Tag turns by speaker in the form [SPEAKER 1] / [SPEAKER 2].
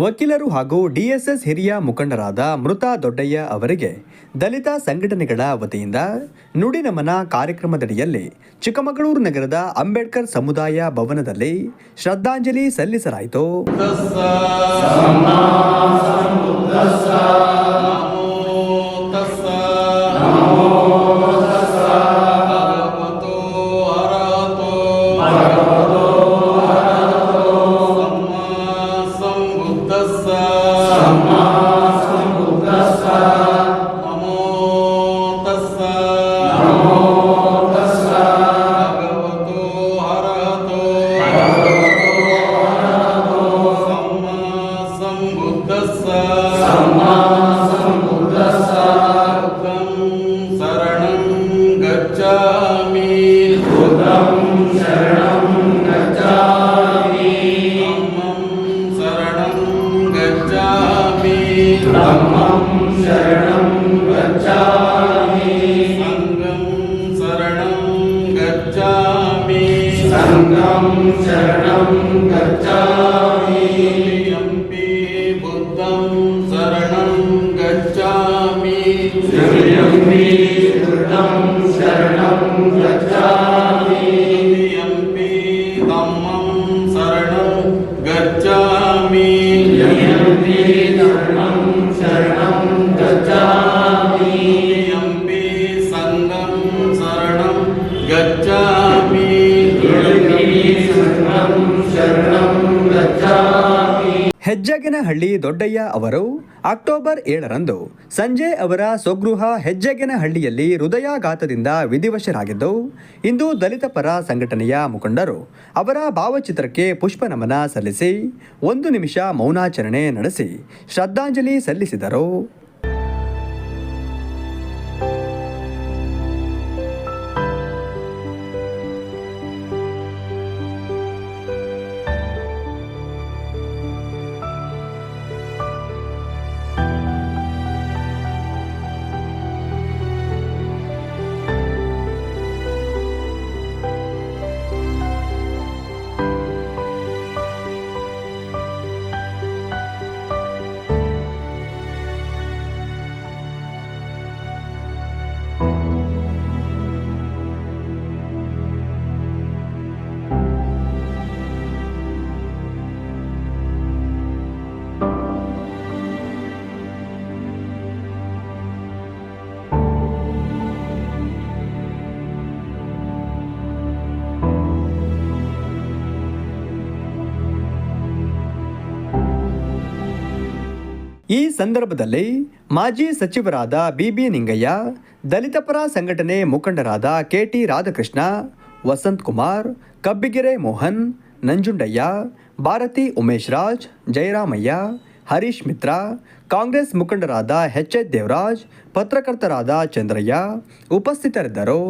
[SPEAKER 1] ವಕೀಲರು ಹಾಗೂ ಡಿಎಸ್ಎಸ್ ಹಿರಿಯ ಮುಖಂಡರಾದ ಮೃತ ದೊಡ್ಡಯ್ಯ ಅವರಿಗೆ ದಲಿತ ಸಂಘಟನೆಗಳ ವತಿಯಿಂದ ನುಡಿ ನಮನ ಕಾರ್ಯಕ್ರಮದಡಿಯಲ್ಲಿ ಚಿಕ್ಕಮಗಳೂರು ನಗರದ ಅಂಬೇಡ್ಕರ್ ಸಮುದಾಯ ಭವನದಲ್ಲಿ ಶ್ರದ್ಧಾಂಜಲಿ ಸಲ್ಲಿಸಲಾಯಿತು.
[SPEAKER 2] धम्मं शरणं गच्छामि। सङ्गं शरणं गच्छामि। सङ्गं शरणं गच्छामि
[SPEAKER 1] ಹೆಜ್ಜೆಗೆನಹಳ್ಳಿ ದೊಡ್ಡಯ್ಯ ಅವರು ಅಕ್ಟೋಬರ್ ಏಳರಂದು ಸಂಜೆ ಅವರ ಸ್ವಗೃಹ ಹೆಜ್ಜೆಗೆನಹಳ್ಳಿಯಲ್ಲಿ ಹೃದಯಾಘಾತದಿಂದ ವಿಧಿವಶರಾಗಿದ್ದು, ಇಂದು ದಲಿತ ಪರ ಸಂಘಟನೆಯ ಮುಖಂಡರು ಅವರ ಭಾವಚಿತ್ರಕ್ಕೆ ಪುಷ್ಪ ನಮನ ಸಲ್ಲಿಸಿ, ಒಂದು ನಿಮಿಷ ಮೌನಾಚರಣೆ ನಡೆಸಿ ಶ್ರದ್ಧಾಂಜಲಿ ಸಲ್ಲಿಸಿದರು. ಈ ಸಂದರ್ಭದಲ್ಲಿ ಮಾಜಿ ಸಚಿವರಾದ ಬಿಬಿ ನಿಂಗಯ್ಯ ದಲಿತ ಪರ ಸಂಘಟನೆ ಮುಖಂಡರಾದ ಕೆಟಿ ರಾಧಾಕೃಷ್ಣ, ವಸಂತ್ ಕುಮಾರ್, ಕಬ್ಬಿಗೆರೆ ಮೋಹನ್, ನಂಜುಂಡಯ್ಯ, ಭಾರತಿ ಉಮೇಶ್ ರಾಜ್, ಜಯರಾಮಯ್ಯ, ಹರೀಶ್ ಮಿತ್ರ, ಕಾಂಗ್ರೆಸ್ ಮುಖಂಡರಾದ ಎಚ್ ಎಚ್ ದೇವರಾಜ್, ಪತ್ರಕರ್ತರಾದ ಚಂದ್ರಯ್ಯ ಉಪಸ್ಥಿತರಿದ್ದರು.